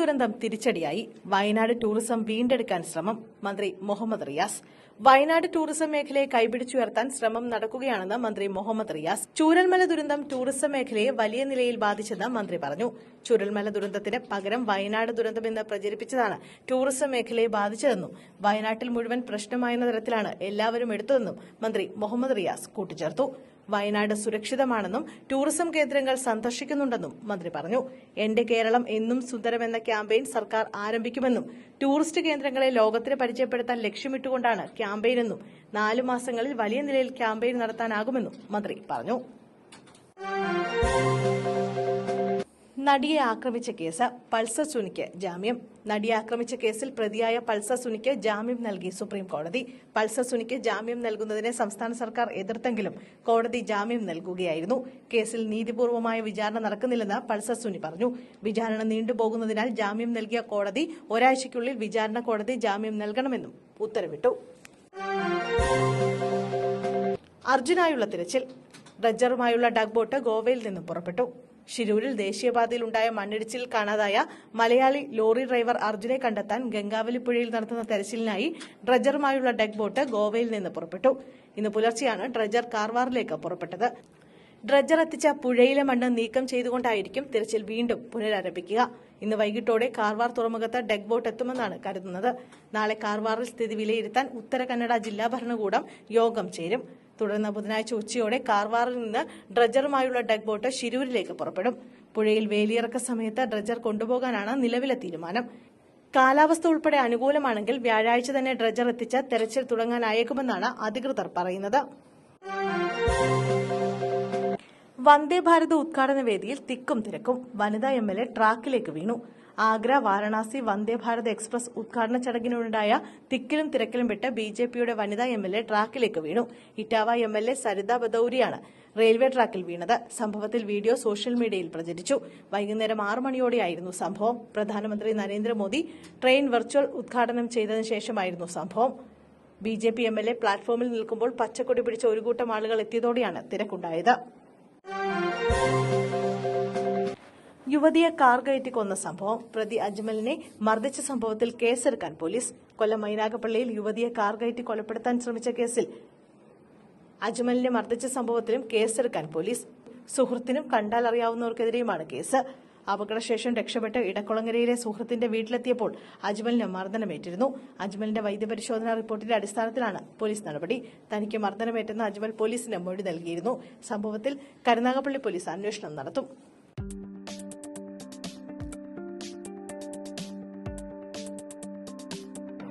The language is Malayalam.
ദുരന്തം തിരിച്ചടിയായി. വയനാട് ടൂറിസം വീണ്ടെടുക്കാൻ ശ്രമം മന്ത്രി മുഹമ്മദ് റിയാസ്. വയനാട് ടൂറിസം മേഖലയെ കൈപിടിച്ചുയർത്താൻ ശ്രമം നടക്കുകയാണെന്ന് മന്ത്രി മുഹമ്മദ് റിയാസ്. ചൂരൽമല ദുരന്തം ടൂറിസം മേഖലയെ വലിയ നിലയിൽ ബാധിച്ചെന്ന് മന്ത്രി പറഞ്ഞു. ചുരൽമല ദുരന്തത്തിന് പകരം വയനാട് ദുരന്തമെന്ന് പ്രചരിപ്പിച്ചതാണ് ടൂറിസം മേഖലയെ ബാധിച്ചതെന്നും വയനാട്ടിൽ മുഴുവൻ പ്രശ്നമായെന്ന തരത്തിലാണ് എല്ലാവരും എടുത്തതെന്നും മന്ത്രി മുഹമ്മദ് റിയാസ് കൂട്ടിച്ചേർത്തു. വയനാട് സുരക്ഷിതമാണെന്നും ടൂറിസം കേന്ദ്രങ്ങൾ സന്ദർശിക്കുന്നുണ്ടെന്നും മന്ത്രി പറഞ്ഞു. എന്റെ കേരളം എന്നും സുന്ദരമെന്ന ക്യാമ്പയിൻ സർക്കാർ ആരംഭിക്കുമെന്നും ടൂറിസ്റ്റ് കേന്ദ്രങ്ങളെ ലോകത്തിന് പരിചയപ്പെടുത്താൻ ലക്ഷ്യമിട്ടുകൊണ്ടാണ് ക്യാമ്പയിനെന്നും നാലു മാസങ്ങളിൽ വലിയ നിലയിൽ ക്യാമ്പയിൻ നടത്താനാകുമെന്നും മന്ത്രി പറഞ്ഞു. നടിയെ ആക്രമിച്ച കേസ് പൾസർ സുനിക്ക് ജാമ്യം. നടിയെ ആക്രമിച്ച കേസിൽ പ്രതിയായ പൾസർ സുനിക്ക് ജാമ്യം നൽകി സുപ്രീം കോടതി. പൾസർ സുനിക്ക് ജാമ്യം നൽകുന്നതിനെ സംസ്ഥാന സർക്കാർ എതിർത്തെങ്കിലും കോടതി ജാമ്യം നൽകുകയായിരുന്നു. കേസിൽ നീതിപൂർവമായ വിചാരണ നടക്കുന്നില്ലെന്ന് പൾസർ സുനി പറഞ്ഞു. വിചാരണ നീണ്ടുപോകുന്നതിനാൽ ജാമ്യം നൽകിയ കോടതി ഒരാഴ്ചയ്ക്കുള്ളിൽ വിചാരണ കോടതി ജാമ്യം നൽകണമെന്നും ഉത്തരവിട്ടു. അർജുനായുള്ള തിരച്ചിൽ. ഡ്രഡ്ജറുമായുള്ള ഡഗ് ബോട്ട് ഗോവയിൽ നിന്നും പുറപ്പെട്ടു. ഷിരൂരിൽ ദേശീയപാതയിലുണ്ടായ മണ്ണിടിച്ചിൽ കാണാതായ മലയാളി ലോറി ഡ്രൈവർ അർജുനെ കണ്ടെത്താൻ ഗംഗാവലി പുഴയിൽ നടത്തുന്ന തെരച്ചിലിനായി ഡ്രജറുമായുള്ള ഡെഗ് ബോട്ട് ഗോവയിൽ നിന്ന് പുറപ്പെട്ടു. ഇന്ന് പുലർച്ചെയാണ് ഡ്രജർ കാർവാറിലേക്ക് പുറപ്പെട്ടത്. ഡ്രജർ എത്തിച്ച പുഴയിലെ മണ്ണ് നീക്കം ചെയ്തുകൊണ്ടായിരിക്കും തിരച്ചിൽ വീണ്ടും പുനരാരംഭിക്കുക. ഇന്ന് വൈകിട്ടോടെ കാർവാർ തുറമുഖത്ത് ഡെഗ് ബോട്ട് എത്തുമെന്നാണ് കരുതുന്നത്. നാളെ കാർവാറിൽ സ്ഥിതി വിലയിരുത്താൻ ഉത്തര കന്നഡ ജില്ലാ ഭരണകൂടം യോഗം ചേരും. തുടർന്ന് ബുധനാഴ്ച ഉച്ചയോടെ കാർവാറിൽ നിന്ന് ഡ്രജറുമായുള്ള ഡെഗ് ബോട്ട് ശിരൂരിലേക്ക് പുറപ്പെടും. പുഴയിൽ വേലിയിറക്ക സമയത്ത് ഡ്രജർ കൊണ്ടുപോകാനാണ് നിലവിലെ തീരുമാനം. കാലാവസ്ഥ ഉൾപ്പെടെ അനുകൂലമാണെങ്കിൽ വ്യാഴാഴ്ച തന്നെ ഡ്രജർ എത്തിച്ച് തെരച്ചിൽ തുടങ്ങാനായേക്കുമെന്നാണ് അധികൃതർ പറയുന്നത്. വന്ദേ ഭാരത് ഉദ്ഘാടന വേദിയിൽ തിക്കും തിരക്കും. വനിതാ എം എൽ എ ട്രാക്കിലേക്ക് വീണു. ആഗ്ര വാരണാസി വന്ദേ ഭാരത് എക്സ്പ്രസ് ഉദ്ഘാടന ചടങ്ങിനുണ്ടായ തിക്കിലും തിരക്കിലും വിട്ട് ബി ജെ പിയുടെ വനിതാ എം എൽ എ ട്രാക്കിലേക്ക് വീണു. Etawah M L A Sarita ബദൌരിയാണ് railway ട്രാക്കിൽ വീണത്. സംഭവത്തിൽ വീഡിയോ സോഷ്യൽ മീഡിയയിൽ പ്രചരിച്ചു. വൈകുന്നേരം ആറ് മണിയോടെയായിരുന്നു സംഭവം. പ്രധാനമന്ത്രി നരേന്ദ്രമോദി ട്രെയിൻ വെർച്വൽ ഉദ്ഘാടനം ചെയ്തതിനു ശേഷമായിരുന്നു സംഭവം. B J P M L A പ്ലാറ്റ്ഫോമിൽ നിൽക്കുമ്പോൾ പച്ചക്കൊടി പിടിച്ച ഒരു കൂട്ടം ആളുകൾ എത്തിയതോടെയാണ് തിരക്കുണ്ടായത്. യുവതിയെ കാർ കയറ്റി കൊന്ന സംഭവം. പ്രതി അജ്മലിനെ മർദ്ദിച്ച സംഭവത്തിൽ കേസെടുക്കാൻ പോലീസ്. കൊല്ലം മൈനാഗപ്പള്ളിയിൽ യുവതിയെ കാർ കയറ്റി കൊലപ്പെടുത്താൻ ശ്രമിച്ച കേസിൽ അജ്മലിനെ മർദ്ദിച്ച സംഭവത്തിലും കേസെടുക്കാൻ പോലീസ്. സുഹൃത്തിനും കണ്ടാൽ അറിയാവുന്നവർക്കെതിരെയുമാണ് കേസ്. അപകടശേഷം രക്ഷപ്പെട്ട് ഇടക്കുളങ്ങരയിലെ സുഹൃത്തിന്റെ വീട്ടിലെത്തിയപ്പോൾ അജ്മലിന് മർദ്ദനമേറ്റിരുന്നു. അജ്മലിന്റെ വൈദ്യപരിശോധനാ റിപ്പോർട്ടിന്റെ അടിസ്ഥാനത്തിലാണ് പോലീസ് നടപടി. തനിക്ക് മർദ്ദനമേറ്റെന്ന് അജ്മൽ പോലീസിന് മൊഴി നൽകിയിരുന്നു. സംഭവത്തിൽ കരുനാഗപ്പള്ളി പോലീസ് അന്വേഷണം നടത്തും.